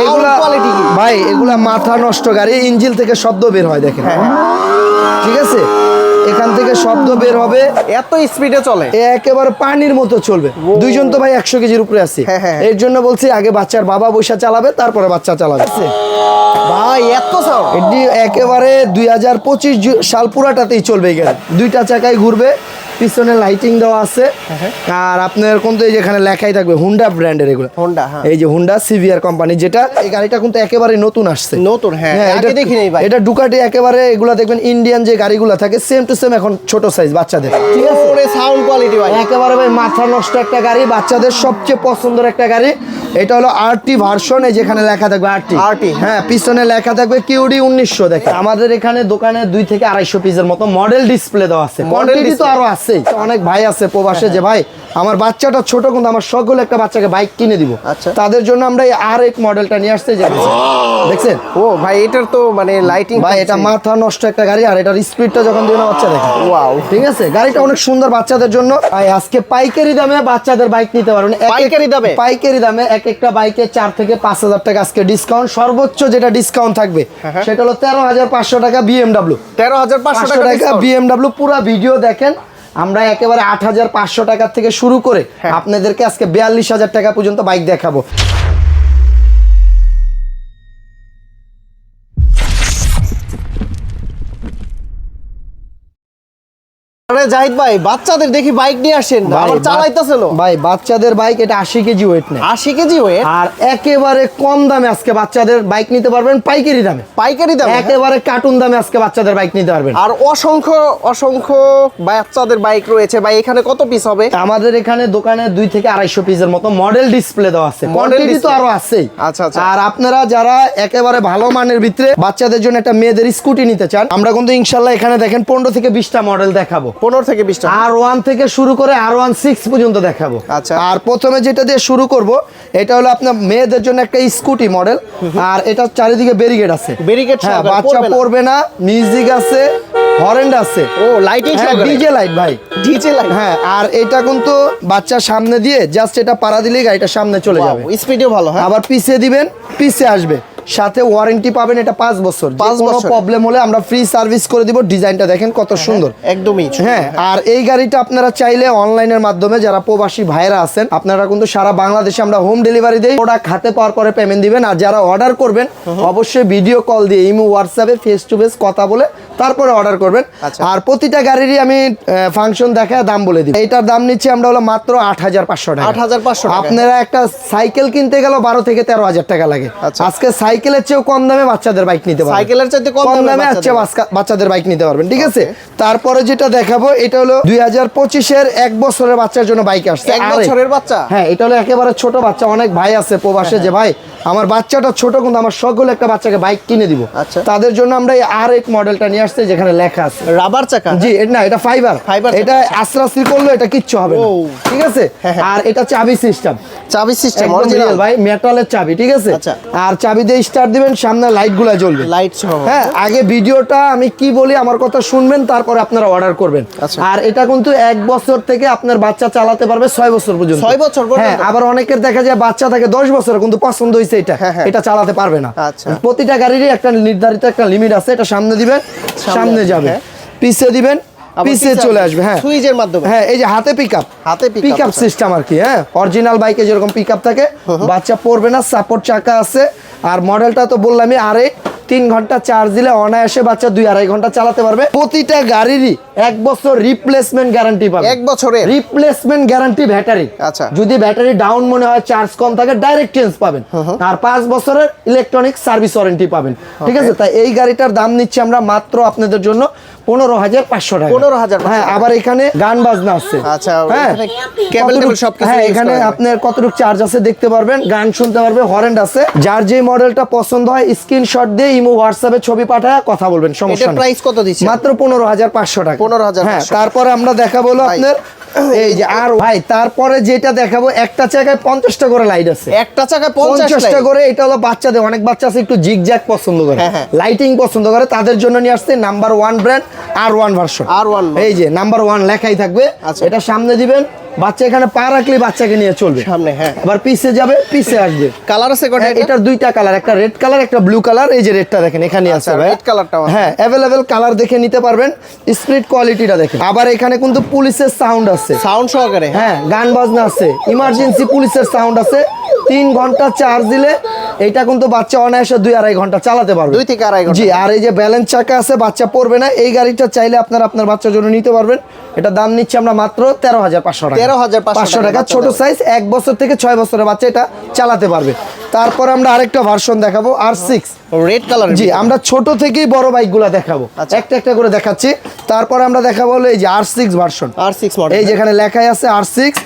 এগুলা ভাই এগুলা মাথা নষ্ট গাড়ি ইঞ্জিল থেকে শব্দ বের হয় দেখেন। হ্যাঁ, ঠিক আছে? এখান থেকে শব্দ বের হবে। এত স্পিডে চলে। এ একেবারে পানির মতো চলবে। দুইজন তো ভাই একশো কেজির উপরে আছি। হ্যাঁ, হ্যাঁ। এর জন্য বলছি আগে বাচ্চার বাবা বৈশা চালাবে তারপরে বাচ্চা চালাবে। ভাই এত এটি একেবারে দুই হাজার পঁচিশ সাল পুরাটাতেই চলবে এই গাড়ি। দুইটা চাকায় ঘুরবে। পিছনে লাইটিং দেওয়া আছে। আর আপনার কিন্তু এই যেখানে লেখাই থাকবে হুন্ডা ব্র্যান্ডের এগুলো। হোন্ডা হ্যাঁ। এই যে হুন্ডা সিভিআর কোম্পানি যেটা এই গাড়িটা কিন্তু একেবারে নতুন আসছে। নতুন হ্যাঁ হ্যাঁ, এটা- দেখি নাই ভাই। এটা ডুকাটি একেবারে এগুলা দেখবেন ইন্ডিয়ান যে গাড়িগুলো থাকে সেম টু সেম এখন ছোট সাইজ বাচ্চাদের। ঠিক আছে? সাউন্ড কোয়ালিটি ভাই। একেবারে ভাই মাথা নষ্ট একটা গাড়ি বাচ্চাদের সবচেয়ে পছন্দের একটা গাড়ি। এটা হলো আরটি ভার্সন এই যেখানে লেখা থাকবে আরটি আরটি হ্যাঁ পিছনে লেখা থাকবে কিউডি উনিশশো দেখে আমাদের এখানে দোকানে দুই থেকে আড়াইশো পিসের মতো মডেল ডিসপ্লে দেওয়া আছে। কোয়ান্টিটি তো। আরও আছে অনেক ভাই আছে প্রবাসে যে ভাই আমার বাচ্চাটা ছোট কিন্তু আমার শখ হলো একটা বাচ্চাকে বাইক কিনে দিব। আচ্ছা। তাদের জন্য আমরা এই আর এক মডেলটা নিয়ে আসতে যে দেখছেন? ও ভাই এটার তো মানে লাইটিং ভাই এটা মাথা নষ্ট একটা গাড়ি আর এটার স্পিডটা যখন দিবে না বাচ্চা দেখে ওয়াও ঠিক আছে? গাড়িটা অনেক সুন্দর বাচ্চাদের জন্য। ভাই আজকে পাইকারি দামে বাচ্চাদের বাইক নিতে পারবেন। এক এক- পাইকারি দামে? পাইকারি দামে এক একটা বাইকে চার থেকে পাঁচ হাজার টাকা আজকে ডিসকাউন্ট সর্বোচ্চ যেটা ডিসকাউন্ট থাকবে হ্যাঁ। সেটা হলো তেরো হাজার পাঁচশো টাকা বিএমডাব্লিউ তেরো হাজার পাঁচশো টাকা। বিএমডাব্লিউ পুরো ভিডিও দেখেন। আমরা একেবারে আট হাজার পাঁচশো টাকা থেকে শুরু করে হ্যাঁ। আপনাদেরকে আজকে বিয়াল্লিশ হাজার টাকা পর্যন্ত বাইক দেখাবো আরে জাহিদ ভাই বাচ্চাদের দেখি বাইক নিয়ে আসেন আবার চালাইতেছিল ভাই বাচ্চাদের বাইক এটা আশি কেজি ওয়েট নেয়। আশি কেজি ওয়েট আর একেবারে কম দামে আজকে বাচ্চাদের বাইক নিতে পারবেন পাইকারি দামে। পাইকারি দাম? একেবারে কার্টুন দামে আজকে বাচ্চাদের বাইক নিতে পারবেন। আর অসংখ্য অসংখ্য বাচ্চাদের বাইক রয়েছে। ভাই এখানে কত পিস হবে? আমাদের এখানে দোকানে দুই থেকে আড়াইশো পিসের মতো মডেল ডিসপ্লে দেওয়া আছে। কোয়ান্টিটি তো আরও আছেই। আচ্ছা, আচ্ছা। আর আপনারা যারা একেবারে ভালো মানের ভিতরে বাচ্চাদের জন্য একটা মেয়েদের স্কুটি নিতে চান আমরা কিন্তু ইনশাল্লাহ এখানে দেখেন পনেরো থেকে বিশটা মডেল দেখাবো। পনেরো থেকে বিশটা। আর ওয়ান থেকে শুরু করে আর ওয়ান সিক্স পর্যন্ত দেখাবো। আচ্ছা। আর প্রথমে যেটা দিয়ে শুরু করব এটা হলো আপনার মেয়েদের জন্য একটা স্কুটি মডেল। আর এটা চারিদিকে ব্যারিকেড আছে। Barricade হ্যাঁ বাচ্চা পড়বে না। মিউজিক আছে হরেন্ড আছে। ও লাইটিং ডিজে লাইট ভাই। ডিজে লাইট হ্যাঁ আর এটা কিন্তু বাচ্চার সামনে দিয়ে জাস্ট এটা পাড়া দিলেই গাড়িটা সামনে চলে যাবে। স্পিডও ভালো হ্যাঁ। আবার পিছে দিবেন পিছে আসবে। সাথে ওয়ারেন্টি পাবেন এটা পাঁচ বছর। পাঁচ কোনো বছর। প্রবলেম হলে আমরা ফ্রি সার্ভিস করে দিব ডিজাইনটা দেখেন কত সুন্দর। একদমই হ্যাঁ আর এই গাড়িটা আপনারা চাইলে অনলাইনের মাধ্যমে যারা প্রবাসী ভাইরা আছেন আপনারা কিন্তু সারা বাংলাদেশে আমরা হোম ডেলিভারি দেই। প্রোডাক্ট হাতে পাওয়ার পরে পেমেন্ট দিবেন আর যারা অর্ডার করবেন অবশ্যই ভিডিও কল দিয়ে ইমো হোয়াটসঅ্যাপে ফেস টু ফেস কথা বলে তারপরে অর্ডার করবেন। আচ্ছা। আর প্রতিটা গাড়িরই আমি ফাংশন দেখায় দাম বলে দিই এইটার দাম নিচ্ছি আমরা হলো মাত্র আট হাজার পাঁচশো টাকা। 8,500 টাকা। আপনারা একটা সাইকেল কিনতে গেল বারো থেকে তেরো হাজার টাকা লাগে। আচ্ছা। আজকে সাইকেলের চেয়েও কম দামে বাচ্চাদের বাইক নিতে পারবেন। সাইকেলের চাইতে কম দামে আজকে বাচ্চাদের। বাইক নিতে পারবেন ঠিক আছে? তারপরে যেটা দেখাবো এটা হলো দুই হাজার পঁচিশের এক বছরের বাচ্চার জন্য বাইক আসছে। এক বছরের বাচ্চা? হ্যাঁ এটা হলো একেবারে ছোট বাচ্চা। অনেক ভাই আছে প্রবাসে যে ভাই আমার বাচ্চাটা ছোট কিন্তু আমার হলো একটা বাচ্চাকে বাইক কিনে দিব। আচ্ছা। তাদের জন্য আমরা এই আর এক মডেলটা নিয়ে আসছে যেখানে লেখা আছে। রাবার চাকা? জি না এটা ফাইবার Fiber এটা আশ্রাসি করলে এটা কিচ্ছু হবে না। ঠিক আছে? হ্যাঁ, হ্যাঁ। আর এটা চাবি সিস্টেম চাবি সিস্টেম অরিজিনাল ভাই মেটালের চাবি ঠিক আছে? আচ্ছা। আর চাবি দিয়ে স্টার্ট দিবেন সামনে লাইটগুলা জ্বলবে। লাইট সহ হ্যাঁ আগে ভিডিওটা আমি কি বলি আমার কথা শুনবেন তারপরে আপনারা অর্ডার করবেন। আচ্ছা। আর এটা কিন্তু এক বছর থেকে আপনার বাচ্চা চালাতে পারবে ছয় বছর পর্যন্ত। ছয় বছর পর্যন্ত? হ্যাঁ আবার অনেকের দেখা যায় বাচ্চা থাকে দশ বছর কিন্তু পছন্দ হয়েছে এটা হ্যাঁ, হ্যাঁ। এটা চালাতে পারবে না আচ্ছা। প্রতিটা গাড়িরই একটা নির্ধারিত একটা লিমিট আছে এটা সামনে দিবেন সামনে যাবে হ্যাঁ। পিছে দিবেন আবার পিছে পিছে চলে আসবে, হ্যাঁ সুইচের মাধ্যমে। হ্যাঁ এই যে হাতে হাতে আপ আচ্ছা। সিস্টেম আর কি হ্যাঁ অরিজিনাল বাইকে যেরকম থাকে বাচ্চা পড়বে না সাপোর্ট চাকা আছে আর মডেলটা তো বললামই আরে তিন ঘণ্টা চার্জ দিলে অনায়াসে বাচ্চা দুই আড়াই ঘণ্টা চালাতে পারবে। প্রতিটা গাড়িরই এক বছর রিপ্লেসমেন্ট গ্যারান্টি পাবে। এক বছরে রিপ্লেসমেন্ট গ্যারান্টি ব্যাটারি আচ্ছা। যদি ব্যাটারি ডাউন মনে হয় চার্জ কম থাকে ডাইরেক্ট চেঞ্জ পাবেন। আর পাঁচ বছরের ইলেকট্রনিক সার্ভিস ওয়ারেন্টি পাবেন। ঠিক আছে? তাই এই গাড়িটার দাম নিচ্ছি আমরা মাত্র আপনাদের জন্য পনেরো হাজার পাঁচশো টাকা। 15,500 হ্যাঁ আবার এখানে গান বাজনা আছে। আচ্ছা হ্যাঁ। এখানে হ্যাঁ এখানে আপনার কতটুকু চার্জ আছে দেখতে পারবেন গান শুনতে পারবে হরেন্ড আছে। যার যে মডেলটা পছন্দ হয় স্ক্রিনশট দিয়ে ইমো হোয়াটসঅ্যাপে ছবি পাঠায় কথা বলবেন সমস্যা প্রাইস কত দিচ্ছে মাত্র পনেরো হাজার পাঁচশো টাকা। 15,500 হ্যাঁ তারপরে আমরা দেখাবো আপনার এই যে আর ভাই তারপরে যেটা দেখাবো একটা জায়গায় পঞ্চাশটা করে লাইট আছে। একটা চাকায় পঞ্চাশটা করে এটা হলো বাচ্চাদের অনেক বাচ্চা আছে একটু জিগ পছন্দ করে। হ্যাঁ, হ্যাঁ। লাইটিং পছন্দ করে তাদের জন্য নিয়ে আসছে number one brand R one version R one এই যে নাম্বার ওয়ান লেখাই থাকবে। আচ্ছা। এটা সামনে দিবেন। বাচ্চা এখানে পা রাখলে বাচ্চাকে নিয়ে চলবে। সামনে হ্যাঁ। আবার পিছে যাবে পিছে আসবে। কালার আছে কটা হ্যাঁ, এটা এটার দুইটা কালার একটা রেড কালার একটা ব্লু কালার এই যে রেডটা দেখেন এখানে আছে আচ্ছা, ভাই। red কালারটাও হ্যাঁ অ্যাভেলেবেল কালার দেখে নিতে পারবেন। স্পিড কোয়ালিটিটা দেখেন। আবার এখানে কিন্তু পুলিশের সাউন্ড আছে। সাউন্ড সহকারে হ্যাঁ। গান বাজনা আছে। ইমার্জেন্সি পুলিশের সাউন্ড আছে। তিন ঘণ্টা চার্জ দিলে এটা কিন্তু বাচ্চা অনায়াসে দুই আড়াই ঘণ্টা চালাতে পারবে। দুই থেকে আড়াই ঘণ্টা। জি আর এই যে ব্যালেন্স চাকা আছে বাচ্চা পড়বে না। এই গাড়িটা চাইলে আপনারা আপনার বাচ্চার জন্য নিতে পারবেন। এটা দাম নিচ্ছে আমরা মাত্র তেরো হাজার পাঁচশো টাকা। 13,500 পাঁচশো টাকা ছোট সাইজ এক বছর থেকে ছয় বছরের বাচ্চা এটা চালাতে পারবে। তারপর আমরা আরেকটা ভার্সন দেখাবো আর সিক্স রেড কালার জি আমরা ছোট থেকেই বড় বাইকগুলো দেখাবো। আচ্ছা। একটা একটা করে দেখাচ্ছি। তারপর আমরা দেখাবো হলো এই যে R six version R six এই যেখানে লেখাই আছে আর সিক্স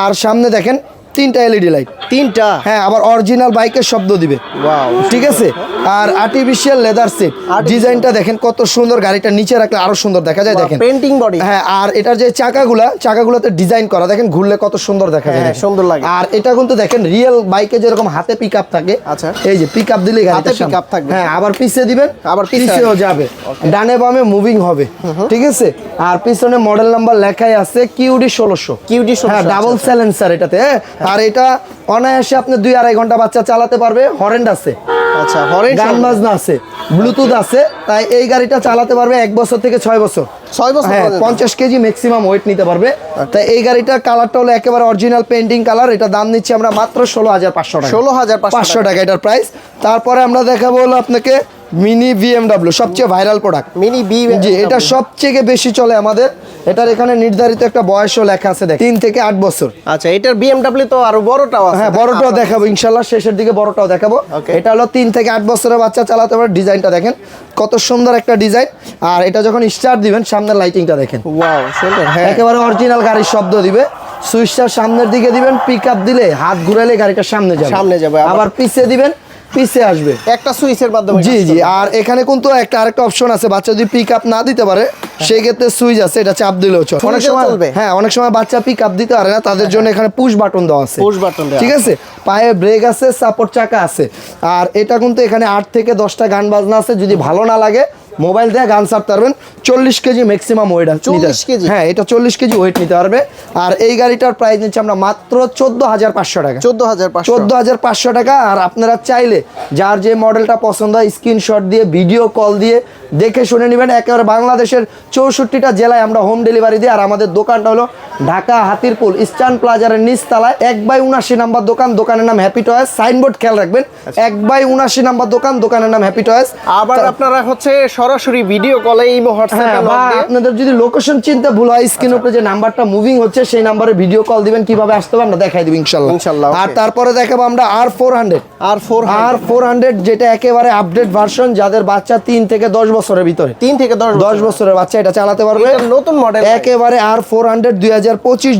আর সামনে দেখেন তিনটা এলইডি লাইট তিনটা? হ্যাঁ আবার অরিজিনাল বাইকের শব্দ দিবে। ঠিক আছে? আর আর্টিফিশিয়াল লেদার সিট ডিজাইনটা দেখেন কত সুন্দর গাড়িটা নিচে রাখলে আরও সুন্দর দেখা যায় দেখেন। পেন্টিং বডি হ্যাঁ আর এটার যে চাকাগুলা চাকাগুলোতে ডিজাইন করা দেখেন ঘুরলে কত সুন্দর দেখা যায় হ্যাঁ, সুন্দর লাগে। আর এটা কিন্তু দেখেন রিয়েল বাইকে যেরকম হাতে পিক আপ থাকে আচ্ছা। এই যে পিক আপ দিলে pick up থাকবে। হ্যাঁ আবার পিছে দিবেন আবার পিছেও যাবে। ডানে বামে মুভিং হবে। ঠিক আছে? আর পিছনে মডেল নাম্বার লেখাই আছে কিউডি ষোলোশো। কিউডি 1600 হ্যাঁ ডাবল স্যালেন্সার এটাতে হ্যাঁ? আর এটা অনায়াসে আপনি দুই আড়াই ঘণ্টা বাচ্চা চালাতে পারবে। হরেন্ড আছে। আচ্ছা হরেন গান বাজনা আছে ব্লুটুথ আছে তাই এই গাড়িটা চালাতে পারবে এক বছর থেকে ছয় বছর। ছয় বছর হ্যাঁ পঞ্চাশ কেজি ম্যাক্সিমাম ওয়েট নিতে পারবে। তাই এই গাড়িটার কালারটা হলো একেবারে অরিজিনাল পেন্টিং কালার এটা দাম নিচ্ছি আমরা মাত্র ষোলো হাজার পাঁচশো টাকা। 16,500 পাঁচশো টাকা। এটার প্রাইস তারপরে আমরা দেখাবো হলো আপনাকে মিনি বিএমডাব্লিউ সবচেয়ে viral product mini B G এটা সবচেয়ে বেশি চলে আমাদের। এটার এখানে নির্ধারিত একটা বয়সও লেখা আছে দেখ তিন থেকে আট বছর। আচ্ছা এটার বিএমডব্লিউ তো আরও বড়টাও আছে হ্যাঁ বড়টাও দেখাবো ইনশাল্লাহ শেষের দিকে বড়টাও দেখাবো। এটা হলো তিন থেকে আট বছরের বাচ্চা চালাতে পারে ডিজাইনটা দেখেন। কত সুন্দর একটা ডিজাইন। আর এটা যখন স্টার্ট দিবেন সামনের লাইটিংটা দেখেন। ওয়াও সুন্দর হ্যাঁ। একেবারে অরিজিনাল গাড়ির শব্দ দিবে। সুইচটা সামনের দিকে দিবেন পিক আপ দিলে হাত ঘুরালে গাড়িটা সামনে যাবে। সামনে যাবে, আবার- আবার পিছে দিবেন পিছে আসবে। একটা সুইচের মাধ্যমে জি জি। আর এখানে কিন্তু একটা আরেকটা অপশন আছে বাচ্চা যদি পিক আপ না দিতে পারে সেই ক্ষেত্রে সুইচ আছে এটা চাপ দিলেও চলবে অনেক সময়? হ্যাঁ অনেক সময় বাচ্চা পিক আপ দিতে পারে না তাদের জন্য এখানে পুশ বাটন দেওয়া আছে। পুশ বাটন ঠিক আছে। পায়ে ব্রেক আছে সাপোর্ট চাকা আছে। আর এটা কিন্তু এখানে আট থেকে দশটা গান বাজনা আছে যদি ভালো না লাগে মোবাইল দিয়ে গান ছাড়তে পারবেন। চল্লিশ কেজি ম্যাক্সিমাম ওয়েট 40 কেজি? হ্যাঁ এটা চল্লিশ কেজি ওয়েট নিতে পারবে। আর এই গাড়িটার প্রাইস নিচ্ছে আমরা মাত্র চোদ্দ হাজার পাঁচশো টাকা। চোদ্দ হাজার চোদ্দ হাজার পাঁচশো টাকা। আর আপনারা চাইলে যার যে মডেলটা পছন্দ হয় স্ক্রিনশট দিয়ে ভিডিও কল দিয়ে দেখে শুনে নেবেন একেবারে বাংলাদেশের চৌষট্টিটা জেলায় আমরা হোম ডেলিভারি দিই। আর আমাদের দোকানটা হলো ঢাকা হাতিরপুল ইস্টার্ন প্লাজারের নিচতলায় এক বাই উনাশি নাম্বার দোকান দোকানের নাম হ্যাপি টয়েস সাইনবোর্ড খেয়াল রাখবেন এক বাই উনাশি নাম্বার দোকান দোকানের নাম হ্যাপি টয়েস আবার আপনারা হচ্ছে সরাসরি ভিডিও কলে এই হ্যাঁ হোয়াটসঅ্যাপে আপনাদের যদি লোকেশন চিনতে ভুল হয় স্ক্রিনের উপরে যে নাম্বারটা মুভিং হচ্ছে সেই নাম্বারে ভিডিও কল দিবেন কীভাবে আসতে হবে আমরা দেখাই দিব ইনশাল্লাহ। ইনশাল্লাহ, আর তারপরে দেখাবো আমরা R four hundred R four R four hundred যেটা একেবারে আপডেট ভার্সন যাদের বাচ্চা তিন থেকে দশ বছরের ভিতরে। তিন থেকে দশ দশ বছরের। বাচ্চা এটা চালাতে পারবে? নতুন মডেল একেবারে আর ফোর হান্ড্রেড দুই হাজার পঁচিশ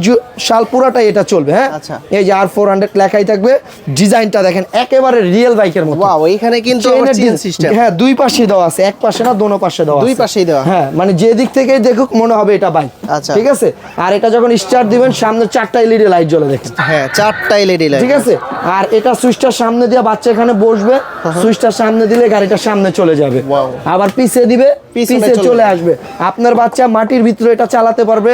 সাল পুরাটাই এটা চলবে হ্যাঁ? আচ্ছা। এই যে আর ফোর হান্ড্রেড লেখাই থাকবে। ডিজাইনটা দেখেন একেবারে রিয়েল বাইকের মতো। এইখানে কিন্তু হ্যাঁ দুই পাশে দেওয়া আছে এক পাশে না দোনো পাশে দেওয়া দুই পাশেই দেওয়া। হ্যাঁ মানে যে দিক থেকেই দেখুক মনে হবে এটা বাইক। আচ্ছা। ঠিক আছে? আর এটা যখন স্টার্ট দিবেন সামনে চারটা এলইডি লাইট জ্বলে দেখেন। হ্যাঁ চারটা এলইডি লাইট ঠিক আছে? আর এটা সুইচটার সামনে দিয়ে বাচ্চা এখানে বসবে। সুইচটার সামনে দিলে গাড়িটা সামনে চলে যাবে. আবার পিছে দিবে পিছিয়ে পিছে চলে আসবে। আপনার বাচ্চা মাটির ভিতরে এটা চালাতে পারবে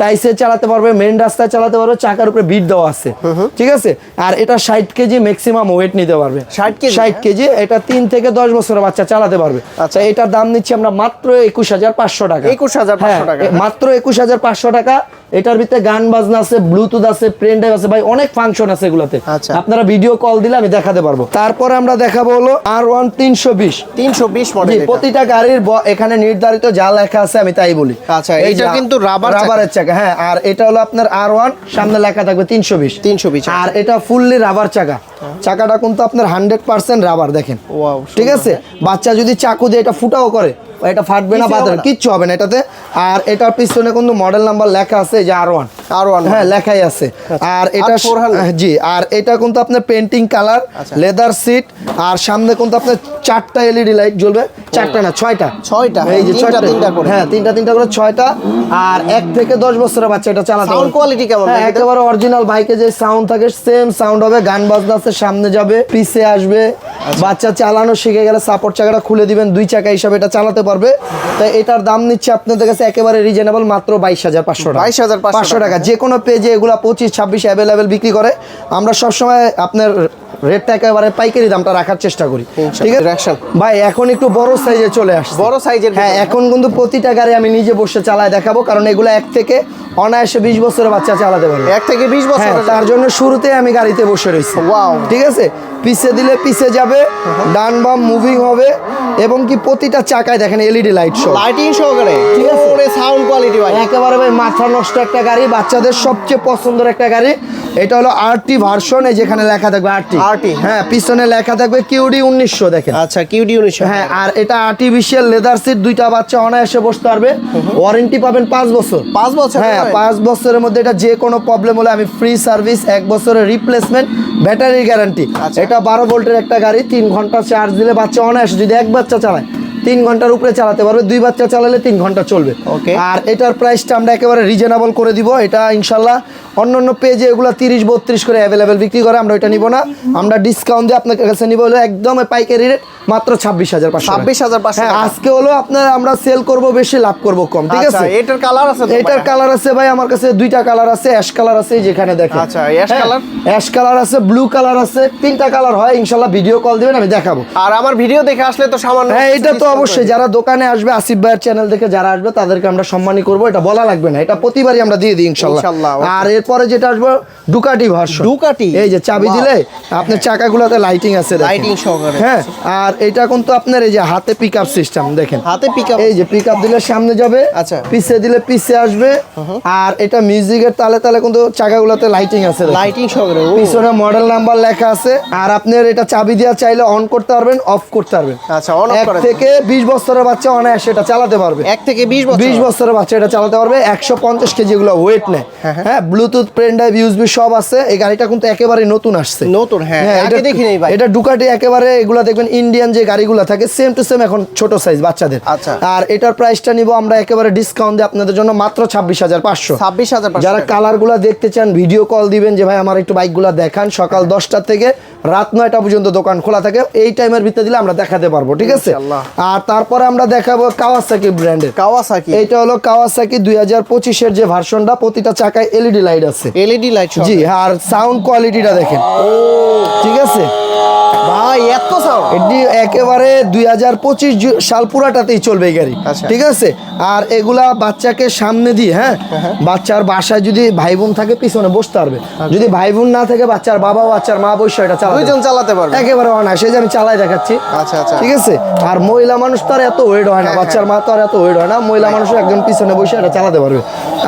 টাইসে চালাতে পারবে মেন রাস্তায় চালাতে পারবে চাকার উপরে বিট দেওয়া আছে। ঠিক আছে? আর এটা ষাট কেজি ম্যাক্সিমাম ওয়েট নিতে পারবে। 60 কেজি, ষাট হ্যাঁ? কেজি এটা তিন থেকে দশ বছরের বাচ্চা চালাতে পারবে। আচ্ছা। এটার দাম নিচ্ছি আমরা মাত্র একুশ হাজার পাঁচশো টাকা। একুশ হাজার টাকা। মাত্র একুশ হাজার পাঁচশো টাকা। এটার ভিতরে গান বাজনা আছে ব্লুটুথ আছে প্রেন ড্রাইভ আছে ভাই অনেক ফাংশন আছে এগুলাতে। আচ্ছা। আপনারা ভিডিও কল দিলে আমি দেখাতে পারব। তারপরে আমরা দেখাবো হলো আর ওয়ান তিনশো বিশ। তিনশো বিশ মডেল প্রতিটা গাড়ির এখানে নির্ধারিত যা লেখা আছে আমি তাই বলি। আচ্ছা, এটা কিন্তু রাবার রাবারের চাকা হ্যাঁ আর এটা হলো আপনার আর ওয়ান সামনে লেখা থাকবে তিনশো বিশ। 320 আর এটা ফুললি রাবার চাকা। চাকাটা কিন্তু আপনার হান্ড্রেড পার্সেন্ট রাবার দেখেন। ঠিক আছে? বাচ্চা যদি চাকু দিয়ে এটা ফুটাও করে এটা ফাটবে না না। কিচ্ছু হবে না এটাতে আর এটার পিছনে কিন্তু মডেল নাম্বার লেখা আছে যে আর ওয়ান আর ওয়ান হ্যাঁ লেখাই আছে। আর এটা 400 হ্যাঁ, জি আর এটা কিন্তু আপনার পেন্টিং কালার আচ্ছা। লেদার সিট আর সামনে কিন্তু আপনার চারটা এলইডি লাইট জ্বলবে। চারটা না ছয়টা। ছয়টা, এই যে তিনটা ছয়টা। তিনটা করে। হ্যাঁ তিনটা তিনটা করে ছয়টা। আর এক থেকে দশ বছরের বাচ্চা এটা চালাতে সাউন্ড কোয়ালিটি কেমন হ্যাঁ, একেবারে অরিজিনাল বাইকে যে সাউন্ড থাকে সেম সাউন্ড হবে। গান বাজনা আছে সামনে যাবে পিছে আসবে। বাচ্চা চালানো শিখে গেলে সাপোর্ট চাকাটা খুলে দিবেন দুই চাকা হিসাবে এটা চালাতে পারবে। তাই এটার দাম নিচ্ছে আপনাদের কাছে একেবারে রিজনেবল মাত্র বাইশ হাজার পাঁচশো টাকা। 22,500 পাঁচশো টাকা যে কোনো পেজে এগুলা পঁচিশ ছাব্বিশে অ্যাভেলেবেল বিক্রি করে আমরা সবসময় আপনার রেটটা একেবারে পাইকারি দামটা রাখার চেষ্টা করি। ঠিক আছে। ভাই এখন একটু বড় সাইজে চলে আসছে। বড় সাইজের হ্যাঁ এখন কিন্তু প্রতিটা গাড়ি আমি নিজে বসে চালায় দেখাবো কারণ এগুলো এক থেকে অনায়াসে বিশ বছরের বাচ্চা চালাতে পারবে। এক থেকে বিশ বছর হ্যাঁ তার জন্য শুরুতে আমি গাড়িতে বসে রয়েছি। Wow. ঠিক আছে? পিছে দিলে পিছে যাবে ডান বাম মুভিং হবে এবং কি প্রতিটা চাকায় দেখেন এলইডি লাইট সহ লাইটিং সহকারে। ঠিক আছে। সাউন্ড কোয়ালিটি ভাই। একেবারে ভাই মাথা নষ্ট একটা গাড়ি বাচ্চাদের সবচেয়ে পছন্দের একটা গাড়ি এটা হলো আরটি ভার্সন এই যেখানে লেখা থাকবে আরটি RT হ্যাঁ। পিছনে লেখা থাকবে কিউডি উনিশশো দেখেন। আচ্ছা কিউডি উনিশশো হ্যাঁ আর এটা আর্টিফিশিয়াল লেদার সিট দুইটা বাচ্চা অনায়াসে বসতে পারবে। ওয়ারেন্টি পাবেন পাঁচ বছর। পাঁচ বছর হ্যাঁ? পাঁচ বছরের মধ্যে এটা যে কোনো প্রবলেম হলে আমি ফ্রি সার্ভিস এক বছরের রিপ্লেসমেন্ট ব্যাটারি গ্যারান্টি। এটা বারো ভোল্টের একটা গাড়ি তিন ঘণ্টা চার্জ দিলে বাচ্চা অনায়াসে যদি এক বাচ্চা চালায় তিন ঘণ্টার উপরে চালাতে পারবে দুই বাচ্চা চালালে তিন ঘণ্টা চলবে। আর এটার প্রাইসটা আমরা একেবারে রিজনেবল করে দিব এটা ইনশাল্লাহ অন্য অন্য পেজে এগুলো তিরিশ বত্রিশ করে অ্যাভেলেবেল বিক্রি করে আমরা ওইটা নিব না। আমরা ডিসকাউন্ট দিয়ে আপনার কাছে নিব হলো একদম পাইকারি রেট মাত্র ছাব্বিশ হাজার পাঁচশো 26,500 হ্যাঁ টাকা। আজকে হলো আপনার আমরা সেল করব বেশি লাভ করব কম ঠিক আচ্ছা আছে? এটার কালার আছে এটার কালার আছে ভাই আমার কাছে দুইটা কালার আছে অ্যাশ কালার আছে যেখানে দেখেন। আচ্ছা, ash colour? অ্যাশ কালার আছে ব্লু কালার আছে তিনটা কালার হয় ইনশাল্লাহ ভিডিও কল দিবেন আমি দেখাবো। আর আমার ভিডিও দেখে আসলে তো সামান্য হ্যাঁ এটা তো অবশ্যই যারা দোকানে আসবে আসিফ ভাইয়ের চ্যানেল দেখে যারা আসবে তাদেরকে আমরা সম্মানী করব এটা বলা লাগবে না এটা প্রতিবারই আমরা দিয়ে দিই ইনশাল্লাহ। ইনশাল্লাহ, okay. এরপরে যেটা আসবে ডুকাটি ভার্সন Ducati? এই যে চাবি দিলে আপনার চাকাগুলোতে লাইটিং আছে। Lighting সহকারে। হ্যাঁ আর এটা কিন্তু আপনার এই যে হাতে পিক আপ সিস্টেম দেখেন। হাতে পিক আপ এই যে পিক আপ দিলে সামনে যাবে আচ্ছা। পিছে দিলে পিছে আসবে আর এটা মিউজিকের তালে তালে কিন্তু চাকাগুলোতে লাইটিং আছে লাইটিং সহকারে পিছনে মডেল নাম্বার লেখা আছে আর আপনার এটা চাবি দেওয়া চাইলে অন করতে পারবেন অফ করতে পারবেন। আচ্ছা অন অফ এক থেকে বিশ বছরের বাচ্চা অনায়াসে এটা চালাতে পারবে। এক থেকে বিশ বছর। বিশ বছরের বাচ্চা এটা চালাতে পারবে একশো পঞ্চাশ কেজি এগুলো ওয়েট নেয়। হ্যাঁ ব্লুটুথ পেন ড্রাইভ ইউএসবি সব আছে। এই গাড়িটা কিন্তু একেবারে নতুন আসছে। নতুন হ্যাঁ হ্যাঁ, আগে এটা- দেখি নাই ভাই। এটা ডুকাটি একেবারে এগুলা দেখবেন ইন্ডিয়ান যে গাড়িগুলো থাকে সেম টু সেম এখন ছোট সাইজ বাচ্চাদের। আচ্ছা। আর এটার প্রাইসটা নিব আমরা একেবারে ডিসকাউন্ট দিয়ে আপনাদের জন্য মাত্র ছাব্বিশ হাজার পাঁচশো। ছাব্বিশ হাজার যারা কালারগুলো দেখতে চান ভিডিও কল দিবেন যে ভাই আমার একটু বাইকগুলো দেখান সকাল দশটা থেকে রাত নয়টা পর্যন্ত দোকান খোলা থাকে এই টাইমের ভিতরে দিলে আমরা দেখাতে পারব ঠিক আছে? আর তারপরে আমরা দেখাবো কাওয়াসাকি ব্র্যান্ডের কাওয়াসাকি এইটা হলো কাওয়াসাকি দুই হাজার পঁচিশের যে ভার্সনটা প্রতিটা চাকায় এলইডি লাইট আছে। এলইডি লাইট জি আর সাউন্ড কোয়ালিটিটা দেখেন। ঠিক আছে? ভাই এত সাউন্ড এটি একেবারে দুই হাজার পঁচিশ সাল পুরাটাতেই চলবে এই গাড়ি। আচ্ছা। ঠিক আছে? আর এগুলা বাচ্চাকে সামনে দিয়ে হ্যাঁ? বাচ্চার বাসায় যদি ভাই বোন থাকে পিছনে বসতে পারবে। যদি ভাই বোন না থাকে বাচ্চার বাবা বাচ্চার মা বসে এটা দুইজন চালাতে পারবে। একেবারে অনায়াসে সেই যে আমি চালাই দেখাচ্ছি। আচ্ছা আচ্ছা। ঠিক আছে? আর মহিলা মানুষ তো আর এত ওয়েট হয় না বাচ্চার মা তো আর এত ওয়েট হয় না মহিলা মানুষ একজন পিছনে বসে এটা চালাতে পারবে।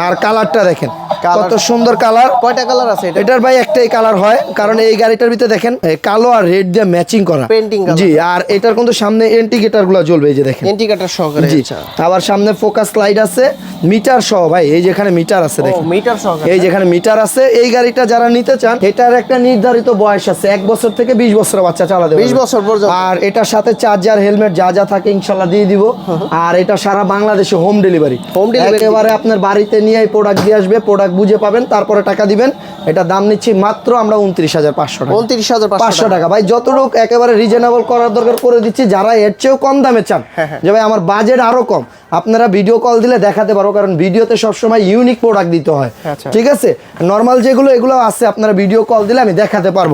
আর কালারটা দেখেন। কত সুন্দর কালার কয়টা কালার আছে এটা এটার ভাই একটাই কালার হয় কারণ এই গাড়িটার ভিতরে দেখেন কালো আর রেড দিয়ে ম্যাচিং করা। Colour। জি আর এটার কিন্তু সামনে ইন্ডিকেটরগুলো জ্বলবে এই যে দেখেন। ইন্ডিকেটর সহকারে জি আচ্ছা। আবার সামনে ফোকাস লাইট আছে মিটার সহ ভাই এই যেখানে মিটার আছে দেখেন। মিটার সহকারে এই যেখানে মিটার আছে এই গাড়িটা যারা নিতে চান এটার একটা নির্ধারিত বয়স আছে এক বছর থেকে বিশ বছর বাচ্চা চালাতে বিশ বছর পর্যন্ত। আর এটার সাথে চার্জার হেলমেট যা যা থাকে ইনশাল্লাহ দিয়ে দিব। আর এটা সারা বাংলাদেশে হোম ডেলিভারি হোম ডেলিভারি একেবারে আপনার বাড়িতে নিয়ে প্রোডাক্ট দিয়ে আসবে প্রোডাক্ট বুঝে পাবেন তারপরে টাকা দিবেন। এটা দাম নিচ্ছি মাত্র আমরা উনত্রিশ হাজার পাঁচশো টাকা। উনত্রিশ হাজার পাঁচশো টাকা। ভাই যতটুকু একেবারে রিজনেবল করার দরকার করে দিচ্ছি যারা এর চেয়েও কম দামে চান হ্যাঁ, হ্যাঁ। যে ভাই আমার বাজেট আরও কম। আপনারা ভিডিও কল দিলে দেখাতে পারো কারণ ভিডিওতে সবসময় ইউনিক প্রোডাক্ট দিতে হয়। আচ্ছা। ঠিক আছে? নর্মাল যেগুলো এগুলো আছে আপনারা ভিডিও কল দিলে আমি দেখাতে পারব।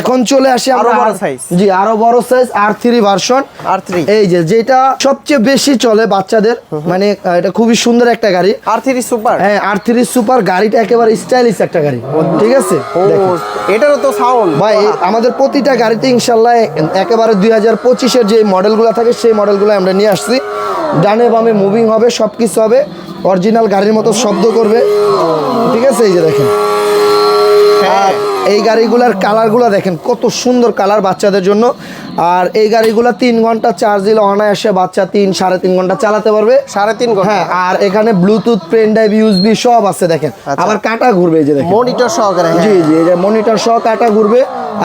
এখন চলে আসি আরও বড় সাইজ। জি আরও বড় size R three version R three এই যে যেটা সবচেয়ে বেশি চলে বাচ্চাদের মানে এটা খুবই সুন্দর একটা গাড়ি। আর থ্রি সুপার হ্যাঁ আর থ্রি সুপার গাড়িটা একেবারে স্টাইলিশ একটা গাড়ি। ঠিক আছে? এটারও তো সাউন্ড ভাই আমাদের প্রতিটা গাড়িতে ইনশাল্লাহ একেবারে দুই হাজার পঁচিশের যে মডেলগুলো থাকে সেই মডেলগুলো আমরা নিয়ে আসছি। ডানে বামে মুভিং হবে সব কিছু হবে অরিজিনাল গাড়ির মতো শব্দ করবে। ঠিক আছে এই যে দেখেন। আর এই গাড়িগুলার কালারগুলো দেখেন কত সুন্দর কালার বাচ্চাদের জন্য। আর এই গাড়িগুলো তিন ঘণ্টা চার্জ দিলে অনায়াসে বাচ্চা তিন সাড়ে তিন ঘণ্টা চালাতে পারবে। সাড়ে তিন ঘণ্টা। হ্যাঁ আর এখানে ব্লুটুথ পেন ড্রাইভ ইউএসবি সব আছে দেখেন। আচ্ছা। আবার কাটা ঘুরবে যে দেখেন। মনিটর সহকারে হ্যাঁ। জি জি এটা মনিটর সহ কাটা ঘুরবে।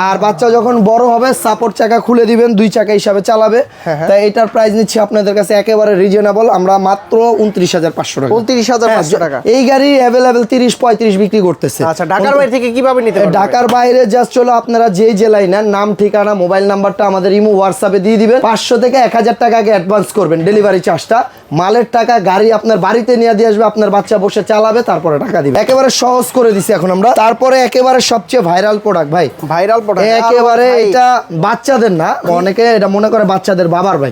আর বাচ্চা যখন বড় হবে সাপোর্ট চাকা খুলে দিবেন দুই চাকা হিসাবে চালাবে। হ্যাঁ। তাই এটার প্রাইস নিচ্ছি আপনাদের কাছে একেবারে রিজনেবল আমরা মাত্র উনত্রিশ হাজার পাঁচশো টাকা। উনত্রিশ হাজার পাঁচশো টাকা। এই গাড়ি অ্যাভেলেবেল তিরিশ পঁয়ত্রিশ বিক্রি করতেছে। আচ্ছা ঢাকার বাইরে থেকে কীভাবে নিতে ঢাকার বাইরে জাস্ট চলো আপনারা যেই জেলায় নেন নাম ঠিকানা মোবাইল নাম্বারটা আমাদের আমাদের ইমো হোয়াটসঅ্যাপে দিয়ে দিবেন। পাঁচশো থেকে এক হাজার টাকা আগে অ্যাডভান্স করবেন ডেলিভারি চার্জটা মালের টাকা গাড়ি আপনার বাড়িতে নিয়ে দিয়ে আসবে আপনার বাচ্চা বসে চালাবে তারপরে টাকা দিবে। একেবারে সহজ করে দিছি এখন আমরা। তারপরে একেবারে সবচেয়ে ভাইরাল প্রোডাক্ট ভাই। ভাইরাল প্রোডাক্ট একেবারে এটা বাচ্চাদের না অনেকে এটা মনে করে বাচ্চাদের বাবার ভাই।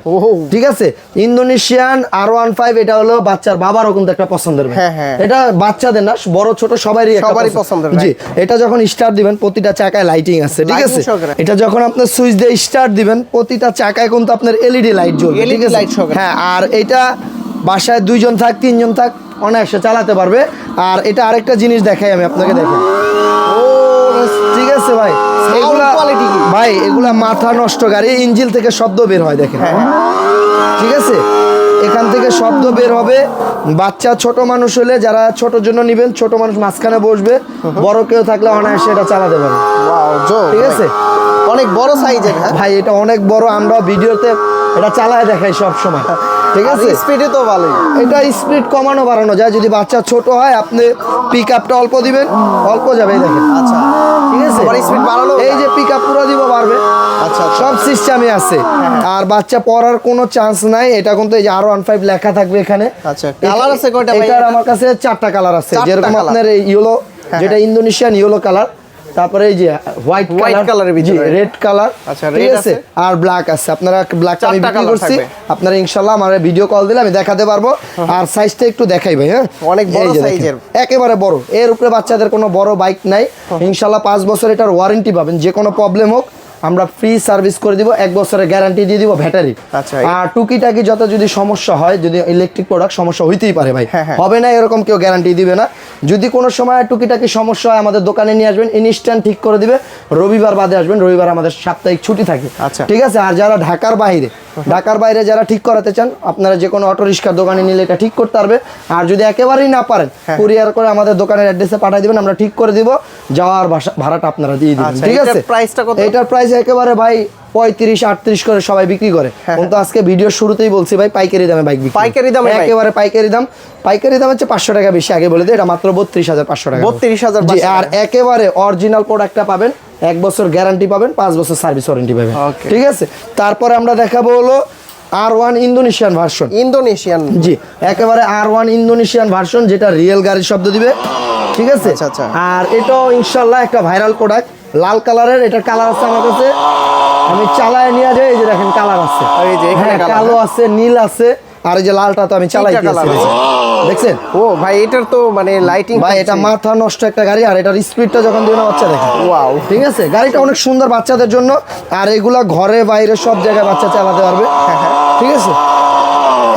ঠিক আছে? ইন্দোনেশিয়ান আর ওয়ান ফাইভ এটা হলো বাচ্চার বাবারও কিন্তু একটা পছন্দের ভাই। হ্যাঁ, হ্যাঁ। এটা বাচ্চাদের না বড় ছোট সবারই সবারই পছন্দ। পছন্দের, জি এটা যখন স্টার্ট দিবেন প্রতিটা চাকায় লাইটিং আছে ঠিক আছে? এটা যখন আপনার সুইচ দিয়ে স্টার্ট দিবেন প্রতিটা চাকায় কিন্তু আপনার এলইডি লাইট জ্বলবে LED ঠিক আছে? light সহকারে। হ্যাঁ আর এটা বাসায় দুইজন থাক তিনজন থাক অনায়াসে চালাতে পারবে। আর এটা আরেকটা জিনিস দেখাই আমি আপনাকে দেখে ও ঠিক আছে ভাই। এগুলা? ভাই এগুলা মাথা নষ্ট গাড়ি ইঞ্জিল থেকে শব্দ বের হয় দেখেন। হ্যাঁ, ঠিক আছে? এখান থেকে শব্দ বের হবে। বাচ্চা ছোট মানুষ হলে যারা ছোটর জন্য নিবেন ছোট মানুষ মাঝখানে বসবে। বড় কেউ থাকলে অনায়াসে এটা চালাতে পারে ঠিক আছে? অনেক বড় সাইজের হ্যাঁ? ভাই এটা অনেক বড়। আমরা ভিডিওতে এটা চালায় দেখাই সব সময়। ঠিক আছে? স্পিডে তো ভালোই। এটা স্পিড কমানো বাড়ানো। যায় যদি বাচ্চা ছোট হয় আপনি পিক আপটা অল্প দিবেন। অল্প যাবে দেখেন। আচ্ছা। আছে। আবার বাড়ানো এই যে পিক আপ পুরো দিব পারবে আচ্ছা আচ্ছা। সব সিস্টেমে আছে। আর বাচ্চা পড়ার কোনো চান্স নাই। এটা কিন্তু এই যে আর ওয়ান ফাইভ লেখা থাকবে এখানে। আচ্ছা, colour আছে কয়টা এটার? আমার কাছে চারটা কালার আছে। যেরকম আপনার ইয়েলো যেটা ইন্দোনেশিয়ান ইয়েলো কালার তারপরে এই যে হোয়াইট হোয়াইট কালারের ভিতরে। রেড কালার আচ্ছা, রেড আছে। আর ব্ল্যাক আছে। আপনারা ব্ল্যাক আমি বিক্রি করছি। আপনারা ইনশাআল্লাহ আমার ভিডিও কল দিলে আমি দেখাতে পারব। আর সাইজটা একটু দেখাই ভাই হ্যাঁ? অনেক বড়। সাইজের। একেবারে বড়। এর উপরে বাচ্চাদের কোনো বড় বাইক নাই। ইনশাআল্লাহ 5 বছর এটার ওয়ারেন্টি পাবেন। যে কোনো প্রবলেম হোক আমরা ফ্রি সার্ভিস করে দিব এক বছরের গ্যারান্টি দিয়ে দিব ব্যাটারি আচ্ছা। আর টুকিটাকি যত যদি সমস্যা হয় যদি ইলেকট্রিক প্রোডাক্ট সমস্যা হইতেই পারে ভাই হ্যাঁ, হ্যাঁ। হবে না এরকম কেউ গ্যারান্টি দিবে না যদি কোনো সময় টুকিটাকি সমস্যা হয় আমাদের দোকানে নিয়ে আসবেন ইনস্ট্যান্ট ঠিক করে দিবে রবিবার বাদে আসবেন রবিবার আমাদের সাপ্তাহিক ছুটি থাকে আচ্ছা। ঠিক আছে আর যারা ঢাকার বাইরে ঢাকার বাইরে যারা ঠিক করাতে চান আপনারা যে কোনো অটো রিক্সার দোকানে নিলে এটা ঠিক করতে পারবে। আর যদি একেবারেই না পারেন হ্যাঁ। কুরিয়ার করে আমাদের দোকানের অ্যাড্রেসে পাঠিয়ে দিবেন আমরা ঠিক করে দিব। যাওয়ার ভাড়াটা আপনারা দিয়ে দিবেন আচ্ছা, ঠিক আছে? price-টা কত? এটার প্রাইস একেবারে ভাই পঁয়ত্রিশ আটত্রিশ করে সবাই বিক্রি করে। হ্যাঁ, কিন্তু আজকে ভিডিও শুরুতেই বলছি ভাই পাইকারি দামে বাইক বিক্রি। পাইকারি দামে একেবারে পাইকারি দাম। পাইকারি দাম হচ্ছে পাঁচশো টাকা বেশি আগে বলে দিই এটা মাত্র বত্রিশ হাজার পাঁচশো টাকা। বত্রিশ হাজার আর একেবারে অরিজিনাল প্রোডাক্টটা পাবেন এক বছর গ্যারান্টি পাবেন পাঁচ বছর সার্ভিস ওয়ারেন্টি পাবেন। ঠিক আছে? তারপরে আমরা দেখাবো হলো R one Indonesian version Indonesian জি একেবারে আর ওয়ান ইন্দোনেশিয়ান ভার্সন যেটা রিয়েল গাড়ির শব্দ দিবে। ঠিক আছে? আচ্ছা, আচ্ছা। আর এটাও ইনশাল্লাহ একটা ভাইরাল প্রোডাক্ট লাল কালারের এটা কালার আছে আমার কাছে। আমি চালায় নিয়ে যাই এই যে দেখেন কালার আছে। হ্যাঁ কালো আছে নীল আছে। আর এই যে লালটা তো আমি চালাই। দেখছেন? ও ভাই এটার তো মানে লাইটিং ভাই এটা মাথা নষ্ট একটা গাড়ি আর এটার স্পিডটা যখন দিবে না বাচ্চা দেখেন। ওয়াও ঠিক আছে? গাড়িটা অনেক সুন্দর বাচ্চাদের জন্য আর এগুলা ঘরে বাইরে সব জায়গায় বাচ্চা চালাতে পারবে। ঠিক আছে?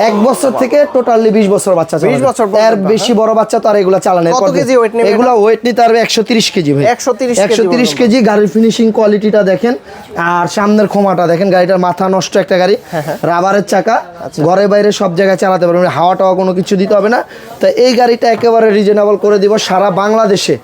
এক বছর থেকে টোটালি বিশ বছর বাচ্চা 20 চালাবে। বছর পর্যন্ত, এর বেশি বড় বাচ্চা তো আর এগুলা চালানো কত কেজি weight নেবে এগুলা ওয়েট নিতে পারবে একশো তিরিশ কেজি ভাই। 130 কেজি একশো তিরিশ। কেজি গাড়ির ফিনিশিং কোয়ালিটিটা দেখেন। আর সামনের ক্ষমাটা দেখেন গাড়িটার মাথা নষ্ট একটা গাড়ি। হ্যাঁ, রাবারের চাকা আচ্ছা। ঘরে বাইরে সব জায়গায় চালাতে পারবে। হাওয়া টাওয়া কোনো কিছু দিতে হবে না। তো এই গাড়িটা একেবারে রিজনেবল করে দিব সারা বাংলাদেশে।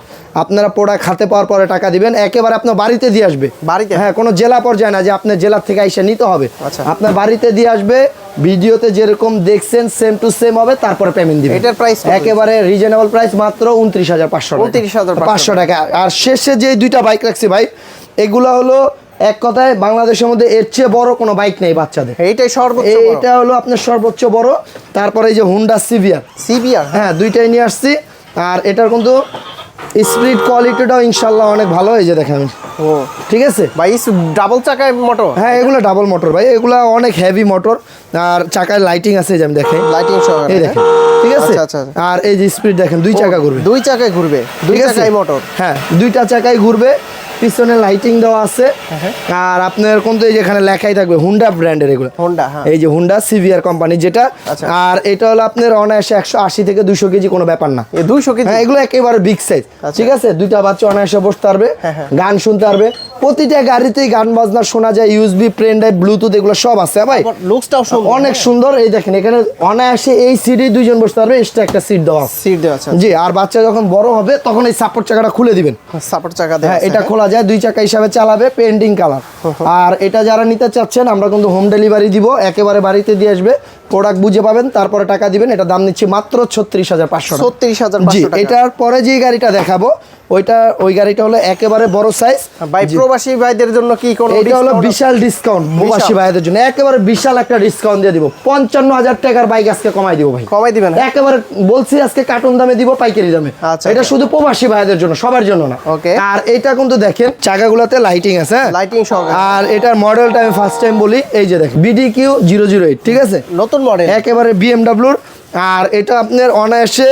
আপনারা প্রোডাক্ট হাতে পাওয়ার পরে টাকা দিবেন একেবারে আপনার বাড়িতে দিয়ে আসবে। বাড়িতে? হ্যাঁ কোনো জেলা পর্যায়ে না যে আপনার জেলা থেকে আইসা নিতে হবে। আচ্ছা। আপনার বাড়িতে দিয়ে আসবে ভিডিওতে যেরকম দেখছেন সেম টু সেম হবে তারপরে পেমেন্ট দিবেন। এটার প্রাইস একেবারে রিজনেবল প্রাইস মাত্র উনত্রিশ হাজার পাঁচশো 29,500 পাঁচশো টাকা। আর শেষে যে দুইটা বাইক রাখছি ভাই এগুলো হলো এক কথায় বাংলাদেশের মধ্যে এর চেয়ে বড় কোনো বাইক নেই বাচ্চাদের। এইটাই সর্বোচ্চ এইটা হলো আপনার সর্বোচ্চ বড়। তারপরে এই যে হুন্ডা সিভিয়ার সিবিআর হ্যাঁ দুইটাই নিয়ে আসছি। আর এটার কিন্তু স্পিড কোয়ালিটিটাও ইনশাল্লাহ অনেক ভালো হয়ে যায় দেখেন। ও। ঠিক আছে? ভাই ডাবল চাকায় মোটর হ্যাঁ এগুলো ডাবল মোটর ভাই। এগুলো অনেক হেভি মোটর আর চাকায় লাইটিং আছে যে আমি দেখেন। লাইটিং সহ এই দেখেন। ঠিক আছে? আচ্ছা, আচ্ছা, আচ্ছা। আর এই যে স্পিড দেখেন দুই চাকা ঘুরবে। দুই চাকায় ঘুরবে দুই চাকায় মোটর হ্যাঁ দুইটা চাকায় ঘুরবে। পিছনে লাইটিং দেওয়া আছে। হ্যাঁ, আর আপনার কিন্তু এই যেখানে লেখাই থাকবে হুন্ডা ব্র্যান্ডের এগুলো। হোন্ডা এই যে হুন্ডা সিভিআর কোম্পানি যেটা। আচ্ছা। আর এটা হলো আপনার অনায়াসে একশো আশি থেকে দুশো কেজি কোনো ব্যাপার না। এ দুইশো কেজি? হ্যাঁ এগুলো একেবারে বিগ সাইজ আচ্ছা। ঠিক আছে? দুইটা বাচ্চা অনায়াসে বসতে পারবে হ্যাঁ। গান শুনতে পারবে। প্রতিটা গাড়িতেই গান বাজনা শোনা যায় ইউএসবি প্রেন ড্রাইভ ব্লুটুথ এগুলো সব আছে ভাই? লুকসটাও অনেক সুন্দর। এই দেখেন এখানে অনায়াসে এই সিটে দুইজন বসতে পারবে এক্সট্রা একটা সিট দেওয়া। সিট দেওয়া আছে জি আর বাচ্চা যখন বড় হবে তখন এই সাপোর্ট চাকাটা খুলে দিবেন। সাপোর্ট চাকা হ্যাঁ এটা খোলা যায় দুই চাকা হিসাবে চালাবে পেন্টিং কালার আর এটা যারা নিতে চাচ্ছেন আমরা কিন্তু হোম ডেলিভারি দিব একেবারে বাড়িতে দিয়ে আসবে প্রোডাক্ট বুঝে পাবেন তারপরে টাকা দিবেন এটা দাম নিচ্ছি মাত্র ছত্রিশ হাজার পাঁচশো ছত্রিশ হাজার জি এটার পরে যে গাড়িটা দেখাবো ওইটা ওই গাড়িটা হলো একেবারে বড় সাইজ ভাই প্রবাসী ভাইদের জন্য কি কোনো এটা হলো বিশাল ডিসকাউন্ট প্রবাসী ভাইদের জন্য। একেবারে বিশাল একটা ডিসকাউন্ট দিয়ে দিব। পঞ্চান্ন হাজার টাকার বাইক আজকে কমাই দিব ভাই। কমাই দিবেন? একেবারে বলছি আজকে কার্টুন দামে দিব পাইকারি দামে। আচ্ছা, এটা শুধু প্রবাসী ভাইদের জন্য সবার জন্য না। ওকে আর এটা কিন্তু দেখেন চাকাগুলোতে লাইটিং আছে হ্যাঁ? লাইটিং সহ। আর এটার মডেলটা আমি ফার্স্ট টাইম বলি এই যে দেখেন BD Q zero zero eight ঠিক আছে? নতুন মডেল একেবারে বিএমডাব্লিউর আর এটা আপনার অনায়াসে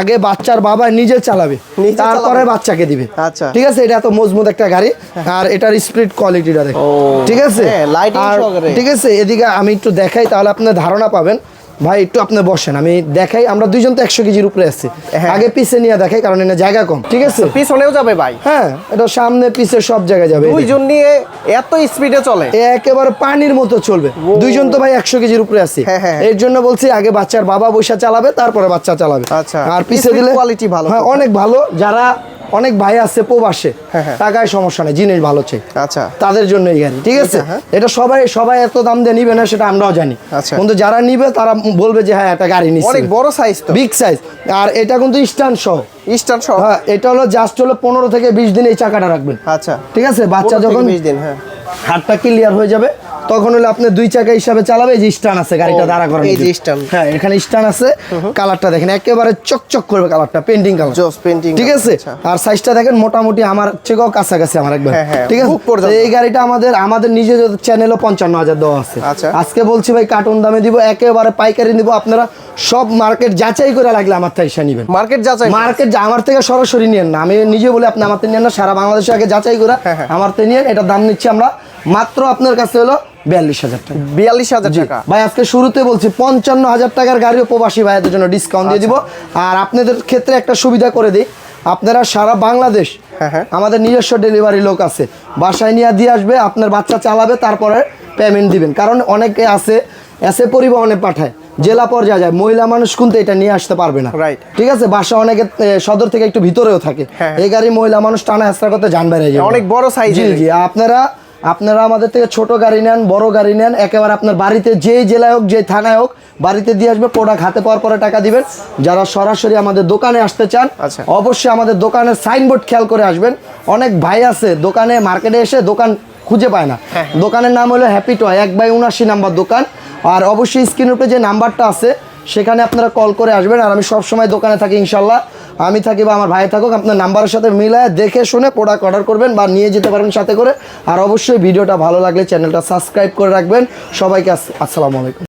আগে বাচ্চার বাবা নিজে চালাবে তারপরে বাচ্চাকে দিবে। আচ্ছা। ঠিক আছে? এটা এত মজবুত একটা গাড়ি আর এটার স্পিড কোয়ালিটিটা দেখো। ঠিক আছে? হ্যাঁ, আর ঠিক আছে? এদিকে আমি একটু দেখাই তাহলে আপনি ধারণা পাবেন। ভাই একটু আপনি বসেন আমি দেখাই আমরা দুইজন তো একশো কেজির উপরে আছি। হ্যাঁ। আগে পিছে নিয়ে দেখাই কারণ এনে জায়গা কম ঠিক আছে? পিছনেও যাবে ভাই। হ্যাঁ এটা সামনে পিছে সব জায়গায় যাবে। দুইজন নিয়ে এত স্পিডে চলে। একেবারে পানির মতো চলবে। দুইজন তো ভাই একশো কেজির উপরে আছি। হ্যাঁ, হ্যাঁ। এর জন্য বলছি আগে বাচ্চার বাবা বৈশা চালাবে তারপরে বাচ্চা চালাবে। আচ্ছা। আর পিছে দিলে কোয়ালিটি ভালো হ্যাঁ অনেক ভালো। যারা অনেক ভাই আছে প্রবাসে হ্যাঁ, হ্যাঁ। টাকায় সমস্যা নেই জিনিস ভালো চাই। আচ্ছা। তাদের জন্য এই গাড়ি ঠিক আছে? এটা, হ্যাঁ। সবাই সবাই এত দাম দিয়ে নিবে না সেটা আমরাও জানি। আচ্ছা। কিন্তু যারা নিবে তারা বলবে যে হ্যাঁ একটা গাড়ি নিচ্ছে। অনেক বড় সাইজ তো। বিগ সাইজ আর এটা কিন্তু স্ট্যান্ড সহ স্ট্যান্ড সহ হ্যাঁ এটা হলো জাস্ট হলো পনেরো থেকে বিশ দিন এই চাকাটা রাখবেন। আচ্ছা। ঠিক আছে? বাচ্চা যখন 20 দিন হ্যাঁ। হাতটা ক্লিয়ার হয়ে যাবে তখন হলে আপনি দুই চাকা হিসাবে চালাবে যে স্টান আছে গাড়িটা দাঁড়া করার এই যে stand। হ্যাঁ এখানে স্টান আছে। কালারটা দেখেন একেবারে চকচক করবে কালারটা পেন্টিং কালার। জোস পেন্টিং ঠিক আছে? আর সাইজটা দেখেন মোটামুটি আমার চেয়েও কাছাকাছি আমার একবার। হ্যাঁ, হ্যাঁ, ঠিক আছে? এই গাড়িটা আমাদের আমাদের নিজের চ্যানেলও পঞ্চান্ন হাজার দেওয়া আছে। আচ্ছা। আজকে বলছি ভাই কার্টুন দামে দিব একেবারে পাইকারি নিব। আপনারা সব মার্কেট যাচাই করে লাগলে আমার থেকে এসে নিবেন। মার্কেট যাচাই মার্কেট যা আমার থেকে সরাসরি নিয়েন না। আমি নিজে বলি আপনি আমার থেকে নিয়েন না সারা বাংলাদেশে আগে যাচাই করে হ্যাঁ। আমার থেকে নিয়েন। এটার দাম নিচ্ছি আমরা মাত্র আপনার কাছে হলো বিয়াল্লিশ হাজার টাকা। বিয়াল্লিশ হাজার টাকা। ভাই আজকে শুরুতে বলছি পঞ্চান্ন হাজার টাকার গাড়িও প্রবাসী ভাইদের জন্য ডিসকাউন্ট দিয়ে দিব। আচ্ছা। আর আপনাদের ক্ষেত্রে একটা সুবিধা করে দিই। আপনারা সারা বাংলাদেশ হ্যাঁ, হ্যাঁ। আমাদের নিজস্ব ডেলিভারি লোক আছে। বাসায় নিয়ে দিয়ে আসবে আপনার বাচ্চা চালাবে তারপরে পেমেন্ট দিবেন। কারণ অনেকে আছে এসে পরিবহনে পাঠায়। জেলা পর্যায়ে যায় মহিলা মানুষ কিন্তু এটা নিয়ে আসতে পারবে না। ঠিক আছে? বাসা অনেকে সদর থেকে একটু ভিতরেও থাকে। হ্যাঁ। এই গাড়ি মহিলা মানুষ টানা হেস্তা করতে যান যায় অনেক বড় সাইজের। জি জি। আপনারা আপনারা আমাদের থেকে ছোট গাড়ি নেন বড় গাড়ি নেন একেবারে আপনার বাড়িতে যেই জেলায় হোক যে থানায় হোক বাড়িতে দিয়ে আসবে প্রোডাক্ট হাতে পাওয়ার পরে টাকা দিবেন। যারা সরাসরি আমাদের দোকানে আসতে চান আচ্ছা। অবশ্যই আমাদের দোকানের সাইনবোর্ড খেয়াল করে আসবেন। অনেক ভাই আছে দোকানে মার্কেটে এসে দোকান খুঁজে পায় না। হ্যাঁ। দোকানের নাম হলো হ্যাপি টয় এক বাই উনাশি নাম্বার দোকান। আর অবশ্যই স্ক্রিনের উপরে যে নাম্বারটা আছে সেখানে আপনারা কল করে আসবেন। আর আমি সবসময় দোকানে থাকি ইনশাল্লাহ। আমি থাকি বা আমার ভাই থাকুক, আপনার নাম্বারের সাথে মিলায় দেখে শুনে প্রোডাক্ট অর্ডার করবেন বা নিয়ে যেতে পারেন সাথে করে। আর অবশ্যই ভিডিওটা ভালো লাগলে চ্যানেলটা সাবস্ক্রাইব করে রাখবেন। সবাইকে আস- আসসালামু আলাইকুম।